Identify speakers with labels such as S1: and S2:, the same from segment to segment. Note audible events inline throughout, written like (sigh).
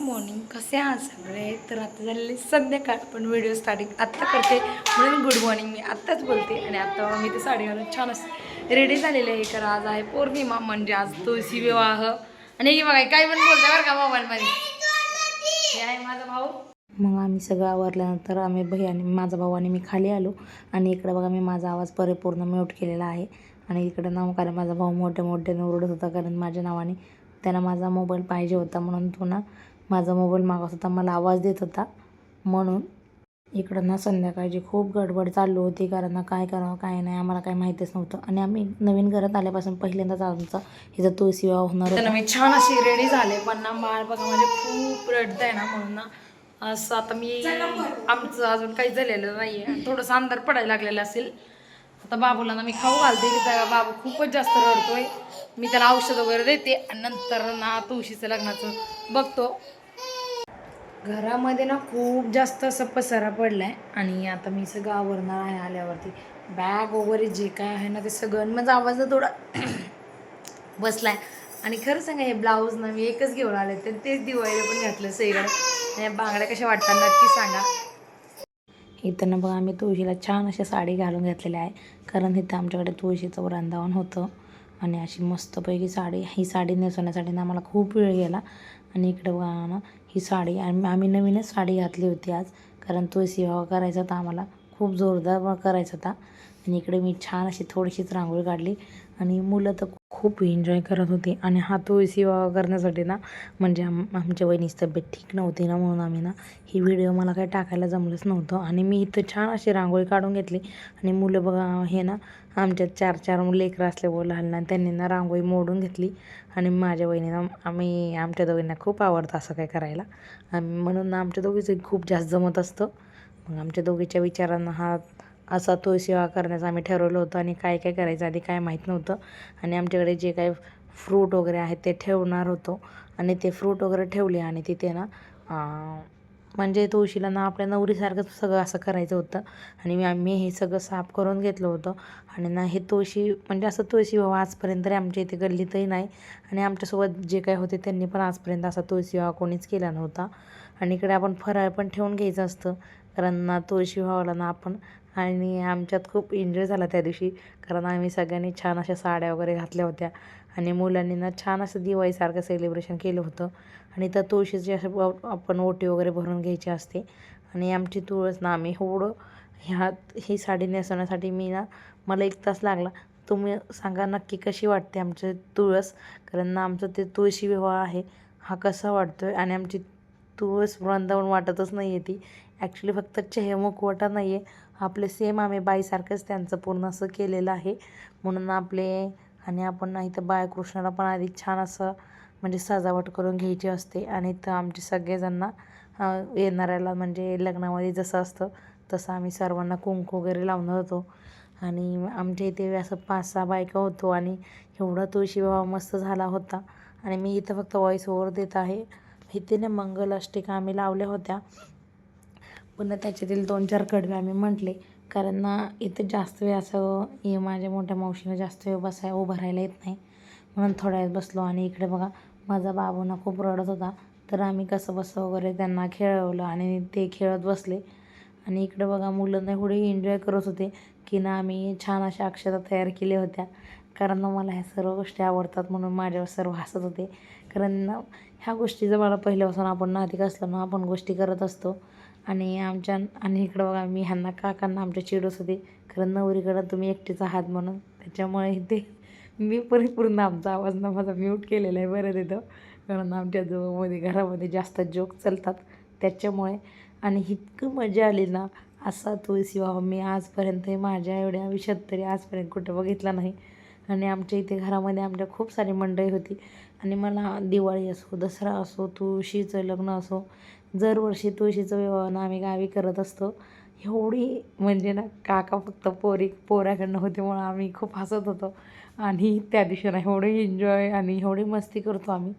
S1: Morning कसे आहात सगळे? तर आता झालेले संध्याकाळ पण व्हिडिओ स्टार्टिंग आत्ता करते. म्हणून गुड मॉर्निंग मी आत्ताच बोलते. आणि आत्ता मी ते साडी घालून छान असते रेडी झालेले आहे कारण आज आहे पौर्णिमा म्हणजे आज तुळशी विवाह. आणि हे बघा काय पण बोलते बरं का मोबाईलमध्ये. हे आहे माझा भाऊ.
S2: मग आम्ही सगळं आवरल्यानंतर आम्ही भैयाने माझा भाऊ आणि मी खाली आलो. आणि इकडे बघा मी माझा आवाज परिपूर्ण म्यूट केलेला आहे. आणि इकडे नाव कारण माझा भाऊ मोठ्या मोठ्याने ओरडत होता कारण माझ्या नावाने त्याला माझा मोबाईल पाहिजे होता म्हणून तो ना माझा मोबाईल मागत होता मला आवाज देत होता. म्हणून इकडं ना संध्याकाळची खूप गडबड चालू होती कारण ना काय करावं काय नाही आम्हाला काय माहितीच नव्हतं. आणि आम्ही नवीन घरात आल्यापासून पहिल्यांदाच आमचा हिचा तुळशी विवाह होणार
S1: तर
S2: होता
S1: मी छान अशी रेडी झाले पण ना माळ बघा म्हणजे खूप रडत आहे ना म्हणून ना असं आता मी आमचं अजून काही झालेलं नाही आहे थोडंसं अंधार पडायला लागलेलं असेल. आता बाबूला ना मी खाऊ घालते की बाबू खूपच जास्त रडतोय. मी त्याला औषध वगैरे देते आणि नंतर ना तुळशीचं लग्नाचं बघतो. घरामध्ये ना खूप जास्त असं पसारा आहे आणि आता मी सगळं आवरणार आहे आल्यावरती. बॅग वगैरे जे काय आहे ना ते सगळं माझा आवाज थोडा (clears throat) बसला आहे आणि खरं सांगा हे ब्लाऊज ना मी एकच घेऊन आले तर तेच दिवाळीला पण घातलं सईकडे बांगड्या कशा वाटतात नक्की सांगा.
S2: इथं ना बघा आम्ही तुळशीला छान अशी साडी घालून घेतलेली आहे. कारण इथं आमच्याकडे तुळशीचं वृंदावन होतं. आणि अशी मस्तपैकी साडी ही साडी नेसवण्यासाठी ना आम्हाला खूप वेळ गेला. आणि इकडे बघा ना ही साडी. आम्ही आम्ही नवीनच साडी घातली होती आज. कारण तो सेवा करायचा होता आम्हाला. खूप जोरदार करायचा होता. आणि इकडे मी छान अशी थोडीशीच रांगोळी काढली. आणि मुलं तर खूप एन्जॉय करत होती. आणि हा तो सेवा करण्यासाठी ना म्हणजे आम आमच्या वहिनीची तब्येत ठीक नव्हती ना म्हणून आम्ही ना ही व्हिडिओ मला काही टाकायला जमलंच नव्हतं. आणि मी इथं छान अशी रांगोळी काढून घेतली. आणि मुलं बघा हे ना आमच्यात चार चार लेकरं असल्यामुळे लहान लहान त्यांनी ना रांगोळी मोडून घेतली. आणि माझ्या वहिनीनं आम्ही आमच्या दोघींना खूप आवडतं असं काय करायला. आम्ही म्हणून ना आमच्या दोघीचं खूप जास्त जमत असतं. मग आमच्या दोघीच्या विचारांना हा असा तो सेवा करण्याचं आम्ही ठरवलं होतं आणि काय काय करायचं आधी काय माहीत नव्हतं. आणि आमच्याकडे जे काही फ्रूट वगैरे आहेत ते ठेवणार होतो. आणि ते फ्रूट वगैरे ठेवले आणि तिथे ना म्हणजे तुळशीला ना आपल्या नवरीसारखं सगळं असं करायचं होतं. आणि मी आम्ही हे सगळं साफ करून घेतलं होतं. आणि ना हे तुळशी म्हणजे असं तुळशी विवाह आजपर्यंत तरी आमच्या इथे गल्लीतही नाही. आणि आमच्यासोबत जे काय होते त्यांनी पण आजपर्यंत असा तुळशी विवाह कोणीच केला नव्हता. आणि इकडे आपण फराळ पण ठेवून घ्यायचं असतं. कारण ना तुळशी विवाहाला ना आपण आणि आमच्यात खूप एन्जॉय झाला त्या दिवशी कारण आम्ही सगळ्यांनी छान अशा साड्या वगैरे घातल्या होत्या. आणि मुलांनी ना छान असं दिवाळीसारखं सेलिब्रेशन केलं होतं. आणि त्या तुळशीची असं आपण ओटी वगैरे भरून घ्यायची असते. आणि आमची तुळस ना आम्ही एवढं ह्या ही साडी नेसवण्यासाठी मी ना मला एक तास लागला. तुम्ही सांगा नक्की कशी वाटते आमचे तुळस? कारण ना आमचं ते तुळशी विवाह आहे हा कसा वाटतो आहे आणि आमची तुळस वृंदावन वाटतच नाही आहे ती. ॲक्च्युली फक्त चेहमुखवटा नाही आहे आपले सेम आम्ही बाईसारखंच त्यांचं पूर्ण असं केलेलं आहे. म्हणून आपले आणि आपण इथं बाळकृष्णाला पण आधी छान असं म्हणजे सजावट करून घ्यायची असते. आणि इथं आमचे सगळेजण येणाऱ्याला म्हणजे लग्नामध्ये जसं असतं तसं आम्ही सर्वांना कुंकू वगैरे लावणार होतो आणि आमच्या इथे असं पाच सहा बायका होतो आणि एवढा तुळशी मस्त झाला होता. आणि मी इथं फक्त वॉईस ओव्हर देत आहे. इथे ना मंगल अष्टिका आम्ही लावल्या होत्या. पुन्हा त्याच्यातील दोन चार कडवे आम्ही म्हटले कारण ना इथं जास्त वेळ असं हे माझ्या मोठ्या मावशीनं जास्त वेळ बसाय उभं राहायला येत नाही. म्हणून थोड्या वेळ बसलो आणि इकडे बघा माझा बाबू ना खूप रडत होता. तर आम्ही कसं बसं वगैरे त्यांना खेळवलं आणि ते खेळत बसले. आणि इकडे बघा मुलं एवढे एन्जॉय करत होते की ना आम्ही छान अशा अक्षता तयार केल्या होत्या. कारण मला ह्या सर्व गोष्टी आवडतात म्हणून माझ्यावर सर्व हसत होते. कारण ह्या गोष्टीचं मला पहिल्यापासून आपण नातिक असलो ना आपण गोष्टी करत असतो. आणि आमच्या आणि इकडं बघा मी ह्यांना काकांना आमच्या चिडूस होते. कारण नवरीकडं तुम्ही एकटीचा हात म्हणून. त्याच्यामुळे ते मी परिपूर्ण आमचा आवाज ना माझा म्यूट केलेला आहे बरं तिथं. कारण आमच्या जवळमध्ये घरामध्ये जास्त जोक चालतात. त्याच्यामुळे आणि इतकं मजा आली ना असा तुळशी वाह मी आजपर्यंत माझ्या एवढ्या आयुष्यात तरी आजपर्यंत कुठं बघितला नाही. आणि आमच्या इथे घरामध्ये आमच्या खूप सारी मंडळी होती. आणि मला दिवाळी असो दसरा असो तुळशीचं लग्न असो दरवर्षी तुळशीचं विवाहनं आम्ही गावी करत असतो. एवढी म्हणजे ना काका फक्त पोरी पोऱ्याकडनं होते म्हणून आम्ही खूप हसत होतो. आणि त्या दिवशी ना एवढे एन्जॉय आणि एवढी मस्ती करतो आम्ही.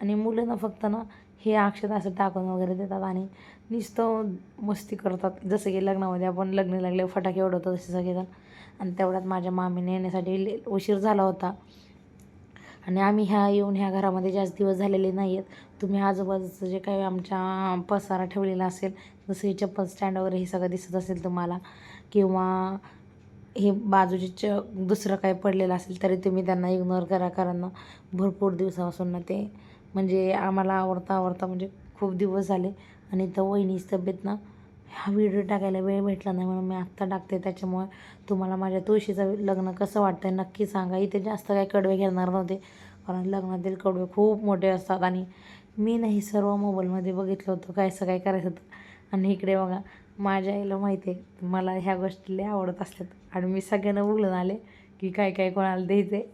S2: आणि मुलं ना फक्त ना हे अक्षत असं टाकून वगैरे देतात आणि नुसतं मस्ती करतात. जसं की लग्नामध्ये आपण लग्न लागले फटाके उडवतो तसे सगळेजण. आणि तेवढ्यात माझ्या मामीने येण्यासाठी उशीर झाला होता. आणि आम्ही ह्या येऊन ह्या घरामध्ये जास्त दिवस झालेले नाही आहेत तुम्ही आजूबाजूचं जे काही आमच्या पसारा ठेवलेला असेल जसं हे चप्पल स्टँड वगैरे हे सगळं दिसत असेल तुम्हाला किंवा हे बाजूचे च दुसरं काही पडलेलं असेल तरी तुम्ही त्यांना इग्नोर करा. कारण भरपूर दिवसापासून ना ते म्हणजे आम्हाला आवडता आवडता म्हणजे खूप दिवस झाले. आणि तर वहिनीच तब्येत ना हा व्हिडिओ टाकायला वेळ भेटला नाही म्हणून मी आत्ता टाकते. त्याच्यामुळे तुम्हाला माझ्या तुळशीचं लग्न कसं वाटतंय नक्की सांगा. इथे जास्त काही कडवे घेणार नव्हते. कारण लग्नातील कडवे खूप मोठे असतात. आणि मी नाही सर्व मोबाईलमध्ये बघितलं होतं काय असं काय करायचं होतं. आणि इकडे बघा माझ्या आईला माहिती आहे मला ह्या गोष्टी लय आवडत असतात आणि मी सगळ्यांना बोलून आले की काय काय कोणाला द्यायचं आहे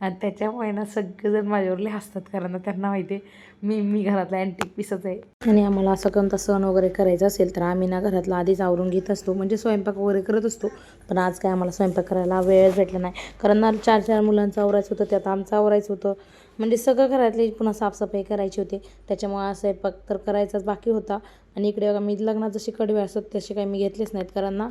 S2: आणि त्याच्यामुळे ना सगळेजण माझ्यावरले हसतात कारण ना त्यांना माहिती आहे मी मी घरातला अँटिक पीसच आहे. आणि आम्हाला असं कोणता सण वगैरे करायचा असेल तर आम्ही ना घरातला आधीच आवरून घेत असतो म्हणजे स्वयंपाक वगैरे करत असतो. पण आज काय आम्हाला स्वयंपाक करायला वेळच भेटला नाही कारण ना चार चार मुलांचं आवरायचं होतं त्यात आमचं आवरायचं होतं. म्हणजे सगळं घरातली पुन्हा साफसफाई करायची होती त्याच्यामुळे स्वयंपाक तर करायचाच बाकी होता. आणि इकडे बघा मी लग्नात जसे कडवे असतात तसे काही मी घेतलेच नाहीत कारण ना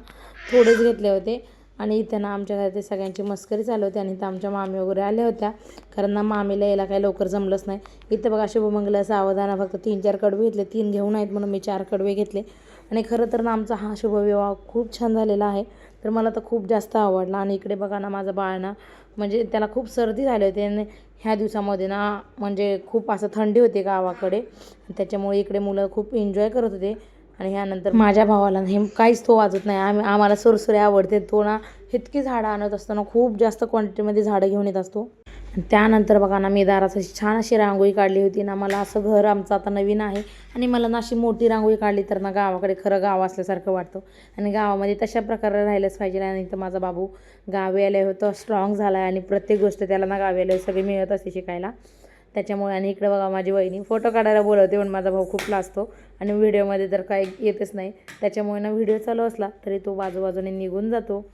S2: थोडेच घेतले होते. आणि इथं ना आमच्या घरात सगळ्यांची मस्करी चालू होती आणि इथं आमच्या मामी वगैरे आल्या होत्या. कारण ना मामीला यायला काही लवकर जमलंच नाही. इथं बघा शुभमंगल सावधाना फक्त तीन चार कडवे घेतले. तीन घेऊन आहेत म्हणून मी चार कडवे घेतले. आणि खरं तर ना आमचा हा शुभविवाह खूप छान झालेला आहे. तर मला तर खूप जास्त आवडला. आणि इकडे बघा ना माझं बाळ ना म्हणजे त्याला खूप सर्दी झाली होती. आणि ह्या दिवसामध्ये ना म्हणजे खूप असं थंडी होती गावाकडे. त्याच्यामुळे इकडे मुलं खूप एन्जॉय करत होते. आणि ह्यानंतर माझ्या भावाला हे काहीच तो वाजत नाही. आम्ही आम्हाला सुरसुरे आवडते. तो ना इतकी झाडं आणत असताना खूप जास्त क्वांटिटीमध्ये झाडं घेऊन येत असतो. त्यानंतर बघा ना मी दारात अशी छान अशी रांगोळी काढली होती ना. मला असं घर आमचं आता नवीन आहे. आणि मला ना अशी मोठी रांगोळी काढली तर ना गावाकडे खरं गाव असल्यासारखं वाटतं. आणि गावामध्ये तशा प्रकारे राहिलंच पाहिजे. आणि तर माझा बाबू गावी आले होतं. स्ट्रॉंग झाला आहे आणि प्रत्येक गोष्ट त्याला ना गावी आले सगळी मिळत असते शिकायला. त्याच्यामुळे आणि इकडं बघा माझी वहिनी फोटो काढायला बोलवते पण माझा भाऊ खूप लाजतो. आणि व्हिडिओमध्ये तर काही येतच नाही. त्याच्यामुळे ना व्हिडिओ चालू असला तरी तो बाजूबाजूने निघून जातो.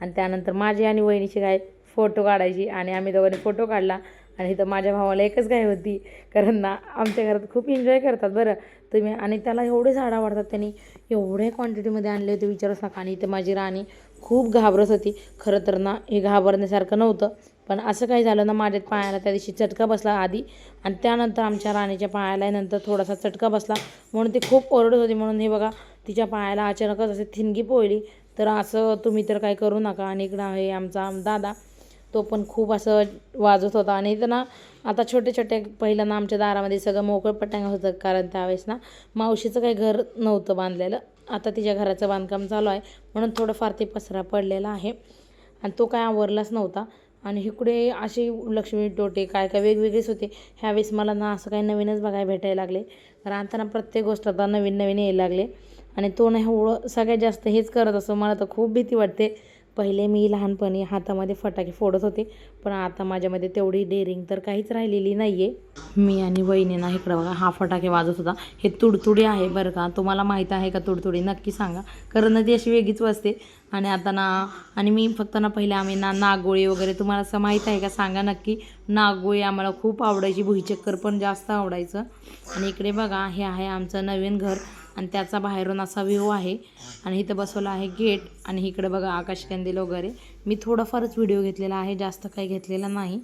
S2: आणि त्यानंतर माझी आणि वहिनीची काय फोटो काढायची आणि आम्ही दोघांनी फोटो काढला. आणि इथं माझ्या भावाला एकच गाय होती. कारण ना आमच्या घरात खूप एन्जॉय करतात बरं. तुम्ही आणि त्याला एवढे झाडं आवडतात त्यांनी. एवढ्या क्वांटिटीमध्ये आणले होते विचारूच नका. आणि इथं माझी राणी खूप घाबरत होती. खरं तर ना हे घाबरण्यासारखं नव्हतं. पण असं काही झालं ना माझ्या पायाला त्या दिवशी चटका बसला आधी आणि त्यानंतर आमच्या राणीच्या पायाला नंतर थोडासा चटका बसला. म्हणून ती खूप ओरडत होती. म्हणून हे बघा तिच्या पायाला अचानकच असे थिनगी पोळली. तर असं तुम्ही तर काय करू नका. आणि इकडं आहे आमचा दादा. तो पण खूप असं वाजत होता. आणि इथं ना आता छोटे छोटे पहिलं ना आमच्या दारामध्ये सगळं मोकळं पटांग होतं कारण त्यावेळेस ना मावशीचं काही घर नव्हतं बांधलेलं. आता तिच्या घराचं बांधकाम चालू आहे. म्हणून थोडंफार ते पसरा पडलेला आहे. आणि तो काय आवरलाच नव्हता. आणि इकडे असे लक्ष्मी टोटे काय काय वेगवेगळेच होते. ह्यावेळेस मला ना असं काही नवीनच बघायला भेटायला लागले. कारण आता ना प्रत्येक गोष्ट आता नवीन नवीन यायला लागले. आणि तो नाही एवढं सगळ्यात जास्त हेच करत असं मला तर खूप भीती वाटते. पहिले मी लहानपणी हातामध्ये फटाके फोडत होते. पण आता माझ्यामध्ये तेवढी डेअरिंग तर काहीच राहिलेली नाही आहे मी आणि वहिनीना इकडं बघा हा फटाके वाजत होता. हे तुडतुडी आहे बरं का. तुम्हाला माहीत आहे का तुडतुडी? नक्की सांगा. कारण ना ती अशी वेगळीच वाजते आणि आता ना आणि मी फक्त ना पहिले आम्ही ना नागोळी वगैरे तुम्हाला असं माहीत आहे का? सांगा नक्की. नागोळी आम्हाला खूप आवडायची. भुईचक्कर पण जास्त आवडायचं. आणि इकडे बघा हे आहे आमचं नवीन घर. आणि त्याचा बाहेरून असा व्ह्यू आहे. आणि इथं बसवलं आहे गेट. आणि इकडे बघा आकाशकंदील वगैरे. मी थोडाफारच व्हिडिओ घेतलेला आहे. जास्त काही घेतलेला नाही.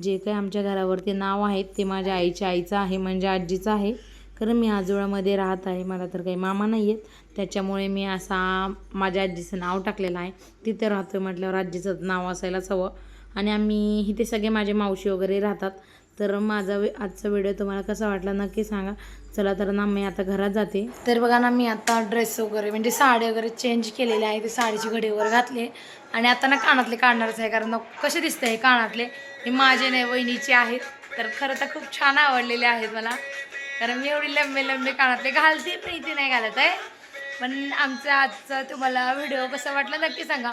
S2: जे काही आमच्या घरावरती नाव आहेत ते माझ्या आईच्या आईचं आहे म्हणजे आजीचं आहे. कारण मी आजोळामध्ये राहत आहे मला तर काही मामा नाही आहेत. त्याच्यामुळे मी असा माझ्या आजीचं नाव टाकलेलं आहे. तिथे राहतो म्हटल्यावर आजीचं नाव असायलाच हवं. आणि आम्ही इथे सगळे माझे मावशी वगैरे राहतात. तर माझा आजचा व्हिडिओ तुम्हाला कसा वाटला नक्की सांगा. चला तर ना मी आता घरात जाते.
S1: तर बघा ना मी आता ड्रेस वगैरे म्हणजे साडी वगैरे चेंज केलेली आहे. ते साडीची घडी वगैरे घातली. आणि आता ना कानातले काढणारच आहे. कारण कसे दिसते हे कानातले? हे माझे नाही वहिनीचे आहेत. तर खरं तर खूप छान आवडलेले आहेत मला. कारण मी एवढी लंबे लंबे कानातले घालते पण इथे नाही घालत आहे पण आमचा आजचा तुम्हाला व्हिडिओ कसा वाटला नक्की सांगा.